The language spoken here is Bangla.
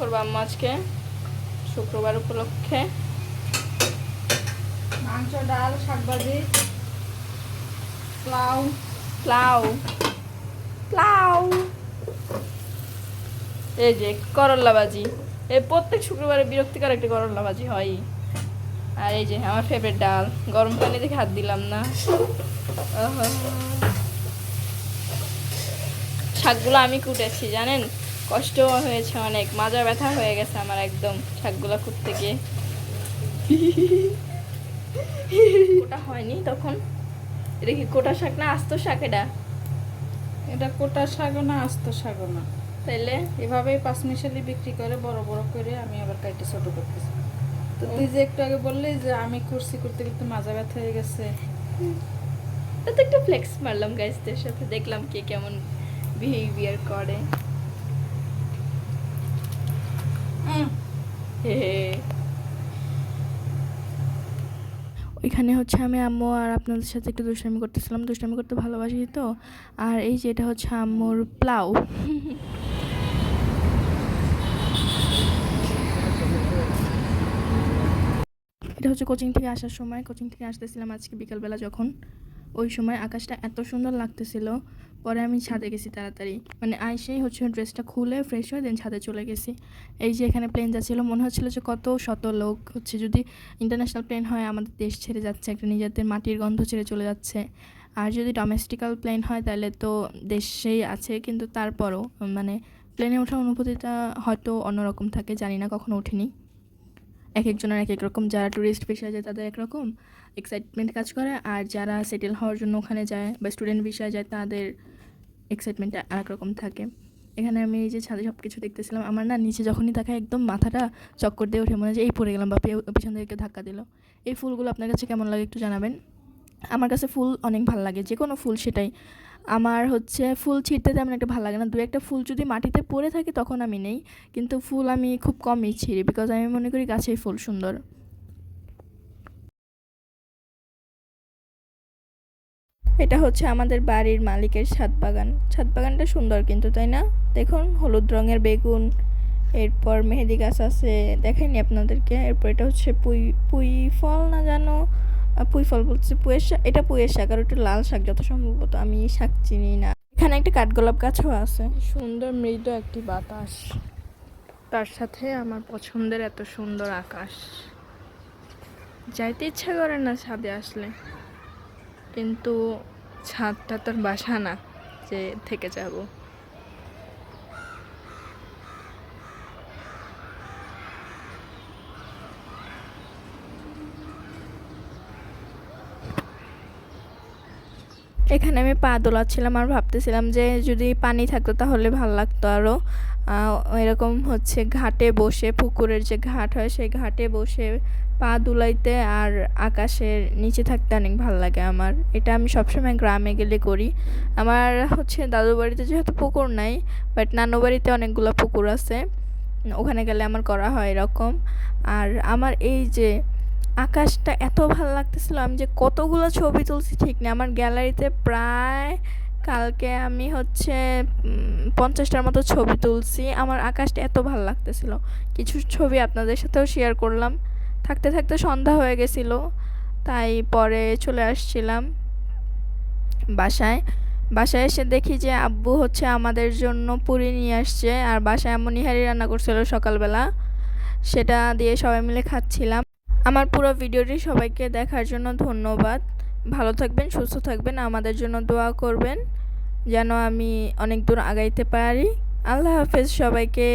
করব আম্মা আজকে শুক্রবার উপলক্ষে। মাংস ডাল শাকভাজি পোলাও। প্লাউ প্লাউ এই যে করল্লা ভাজি। এই প্রত্যেক শুক্রবারে বিরক্তিকর একটি করল্লা ভাজি হয়। আর এই যে আমার ফেভারিট ডাল। গরম পানি দেখে হাত দিলাম না। শাকগুলো আমি কুটেছি জানেন? কষ্ট হয়েছে অনেক মাজা ব্যথা হয়ে গেছে আমার একদম শাকগুলো কুটতে গিয়ে। কোটা হয়নি তখন? এটা কি কোটা শাক না আস্ত শাক এটা? এটা কোটা শাকও না আস্ত শাকও না। তাইলে? এভাবেই পাঁচ মিশালি বিক্রি করে বড় বড় করে আমি আবার কাইটে ছোট করতেছি। তো তুই যে একটু আগে বললি যে আমি কুর্সি করতে করতে মাজা ব্যথা হয়ে গেছে। তো তো একটু ফ্লেক্স মারলাম গাইজদের সাথে দেখলাম কে কেমন বিহেভিয়ার করে। ওইখানে হচ্ছে আমি, আম্মু আর আপনাদের সাথে একটু দুষ্টামি করতেছিলাম। দুষ্টামি করতে ভালোবাসি তো। আর এই যে এটা হচ্ছে আম্মুর প্লাউ। এটা হচ্ছে কোচিং থেকে আসার সময়। কোচিং থেকে আসতেছিলাম আজকে বিকালবেলা যখন। ওই সময় আকাশটা এত সুন্দর লাগতেছিল। পরে আমি ছাদে গেছি তাড়াতাড়ি। মানে আইসেই হচ্ছে ড্রেসটা খুলে ফ্রেশ হয়ে দেন ছাদে চলে গেছি। এই যে এখানে প্লেন যাচ্ছিল, মনে হচ্ছিল যে কত শত লোক হচ্ছে। যদি ইন্টারন্যাশনাল প্লেন হয়, আমাদের দেশ ছেড়ে যাচ্ছে, একটা নিজেদের মাটির গন্ধ ছেড়ে চলে যাচ্ছে। আর যদি ডোমেস্টিক্যাল প্লেন হয়, তাহলে তো দেশেই আছে, কিন্তু তারপরও মানে প্লেনে ওঠার অনুভূতিটা হয়তো অন্যরকম থাকে, জানি না, কখনো উঠিনি এক একজনের এক এক রকম। যারা ট্যুরিস্ট পেশায় যায় তাদের একরকম এক্সাইটমেন্ট কাজ করে। আর যারা সেটেল হওয়ার জন্য ওখানে যায় বা স্টুডেন্ট বিষয়ে যায় তাদের এক্সাইটমেন্টটা আরেক রকম থাকে। এখানে আমি এই যে ছাদে সব কিছু দেখতেছিলাম, আমার না নিচে যখনই তাকায় একদম মাথাটা চক্কর দিয়ে ওঠে, মনে হয় এই পড়ে গেলাম বা পিছন থেকে ধাক্কা দিল। এই ফুলগুলো আপনার কাছে কেমন লাগে একটু জানাবেন। আমার কাছে ফুল অনেক ভালো লাগে যে কোনো ফুল সেটাই। আমার হচ্ছে ফুল ছিঁড়তে তেমন একটা ভালো লাগে না। দু একটা ফুল যদি মাটিতে পড়ে থাকে তখন আমি নেই। কিন্তু ফুল আমি খুব কমই ছিঁড়ি বিকজ আমি মনে করি গাছেই ফুল সুন্দর। এটা হচ্ছে আমাদের বাড়ির মালিকের ছাদ বাগান। ছাদ বাগানটা সুন্দর কিন্তু, তাই না? দেখুন, হলুদ রঙের বেগুন, এরপর মেহেদি গাছ আছে। দেখাইনি আপনাদেরকে। এরপর এটা হচ্ছে পুই পুই ফল না জানো? পুঁই ফল বলছে পুঁয়ের শাক, এটা পুঁয়ের শাক আর একটু লাল শাক যত সম্ভবত, আমি শাক চিনি না। এখানে একটা কাঠগোলাপ গাছও আছে। সুন্দর মৃদু একটি বাতাস। তার সাথে আমার পছন্দের এত সুন্দর আকাশ। যাইতে ইচ্ছা করে না ছাদে আসলে। কিন্তু ছাদটা তোর বাসা না, যে থেকে যাব। এখানে আমি পা দোলাচ্ছিলাম আর ভাবতেছিলাম যে যদি পানি থাকতো তাহলে ভালো লাগতো আরও এরকম হচ্ছে ঘাটে বসে, পুকুরের যে ঘাট হয় সেই ঘাটে বসে পা দুলাইতে আর আকাশের নিচে থাকতে অনেক ভালো লাগে আমার। এটা আমি সবসময় গ্রামে গেলে করি। আমার হচ্ছে দাদু বাড়িতে যেহেতু পুকুর নাই বাট নানু বাড়িতে অনেকগুলো পুকুর আছে। ওখানে গেলে আমার করা হয় এরকম। আর আমার এই যে আকাশটা এত ভালো লাগতেছিল আমি যে কতগুলো ছবি তুলছি ঠিক না আমার গ্যালারিতে প্রায় কালকে আমি হচ্ছে পঞ্চাশটার মতো ছবি তুলছি। আমার আকাশটা এত ভালো লাগতেছিল। কিছু ছবি আপনাদের সাথেও শেয়ার করলাম। থাকতে থাকতে সন্ধ্যা হয়ে গেছিল, তাই পরে চলে আসছিলাম বাসায়। বাসায় এসে দেখি যে আব্বু হচ্ছে আমাদের জন্য পুরি নিয়ে আসছে, আর বাসায় এমন নিহারি রান্না করছিল সকালবেলা। সেটা দিয়ে সবাই মিলে খাচ্ছিলাম। আমার পুরো ভিডিওটি সবাইকে দেখার জন্য ধন্যবাদ। ভালো থাকবেন, সুস্থ থাকবেন, আমাদের জন্য দোয়া করবেন, যেন আমি অনেক দূর আগাইতে পারি। আল্লাহ হাফেজ সবাইকে।